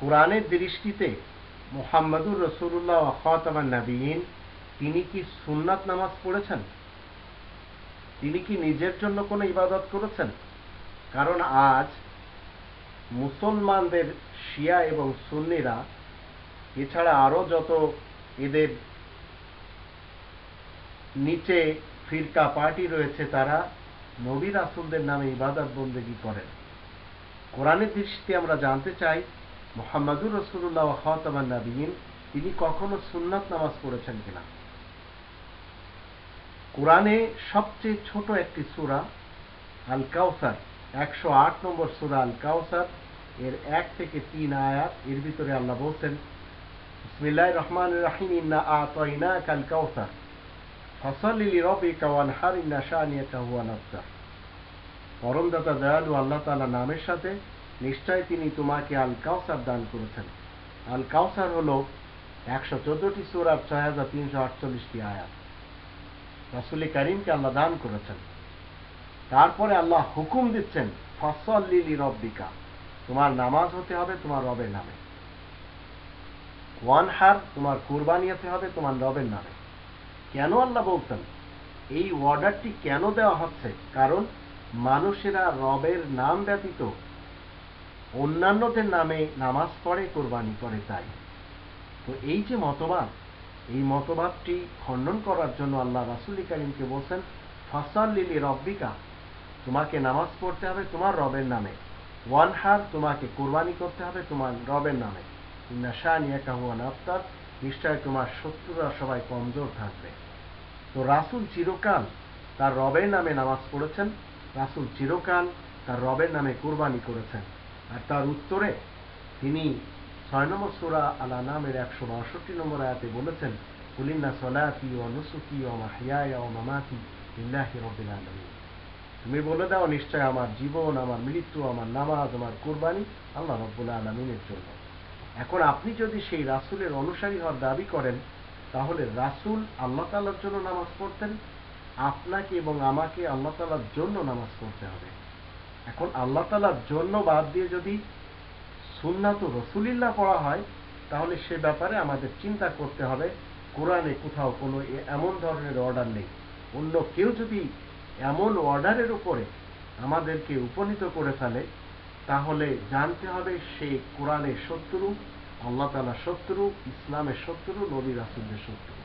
কোরআনের দৃষ্টিতে মোহাম্মদুর রসুল্লাহ তিনি কি নামাজ পড়েছেন? তিনি কি নিজের জন্য কোনো ইবাদত করেছেন? কারণ আজ মুসলমানদের শিয়া এবং সুন্নিরা, এছাড়া আরও যত এদের নিচে ফিরকা পার্টি রয়েছে তারা নবী রাসুলদের নামে ইবাদত বন্দেগী করেন। কোরআনের দৃষ্টিতে আমরা জানতে চাই, মোহাম্মদুর রসুল্লাহ খাতামান নাবিয়ীন তিনি কখনো সুন্নাত নামাজ পড়েছেন কিনা? কোরআনে সবচেয়ে ছোট একটি সুরা আল কাউসার একশো আট নম্বর সুরা আল কাউসার এর এক থেকে তিন আয়াত, এর ভিতরে আল্লাহ বলছেন বিসমিল্লাহ রহমান রাহিম, ইন্না কাল কাউসার ফসলিলি রবি কাওয়ান হার ইন্না শানিয়াকা হুয়া নাফসার পরমদাতা দয়ালু আল্লাহ তাআলা নামের সাথে নিশ্চয় তিনি তোমাকে আল কাউসার দান করেছেন। আল কাউসার হল একশো চোদ্দটি সুরার ছয় হাজার তিনশো আটচল্লিশটি আয়াত। রাসুলি করিমকে আল্লাহ দান করেছেন। তারপরে আল্লাহ হুকুম দিচ্ছেন, ফসল লিলি রব্বিকা তোমার নামাজ হতে হবে তোমার রবের নামে। ওয়ান হার তোমার কুরবানি হতে হবে তোমার রবের নামে। কেন আল্লাহ বলছেন? এই অর্ডারটি কেন দেওয়া হচ্ছে? কারণ মানুষেরা রবের নাম ব্যতীত অন্যান্যদের নামে নামাজ পড়ে, কোরবানি করে তাই। তো এই যে মতবাদ, এই মতবাদটি খণ্ডন করার জন্য আল্লাহ রাসুল করিমকে বলছেন ফসল লিলি রব্বিকা তোমাকে নামাজ পড়তে হবে তোমার রবের নামে। ওয়ান হার তোমাকে কোরবানি করতে হবে তোমার রবের নামে। নাশানিয়াকাহুয়ান আফতার নিশ্চয় তোমার শত্রুরা সবাই কমজোর থাকবে। তো রাসুল চিরকাল তার রবের নামে নামাজ পড়েছেন। রাসুল চিরকাল তার রবের নামে কোরবানি করেছেন। আর তার উত্তরে তিনি ছয় নম্বর সুরা আলা নামের একশো বাষট্টি নম্বর আয়াতে বলেছেন, কুলিন্না সলাতি ও নুসুকি ও মাহিয়া ও মামাতি ইল্লাহি রবিল তুমি বলে দাও, নিশ্চয় আমার জীবন, আমার মৃত্যু, আমার নামাজ, আমার কোরবানি আল্লাহ রব্বুল আলমিনের জন্য। এখন আপনি যদি সেই রাসুলের অনুসারী হওয়ার দাবি করেন, তাহলে রাসুল আল্লাহ তালার জন্য নামাজ পড়তেন, আপনাকে এবং আমাকে আল্লাহ তালার জন্য নামাজ পড়তে হবে। এখন আল্লাহ তালার জন্য বাদ দিয়ে যদি সুন্নাত রসুলিল্লাহ পড়া হয়, তাহলে সে ব্যাপারে আমাদের চিন্তা করতে হবে। কোরআনে কোথাও কোনো এমন ধরনের অর্ডার নেই। অন্য কেউ যদি এমন অর্ডারের উপরে আমাদেরকে উপনীত করে ফেলে তাহলে জানতে হবে সে কোরআনের শত্রু আল্লাহ তালা শত্রু ইসলামের শত্রু নবী রাসুলদের শত্রু।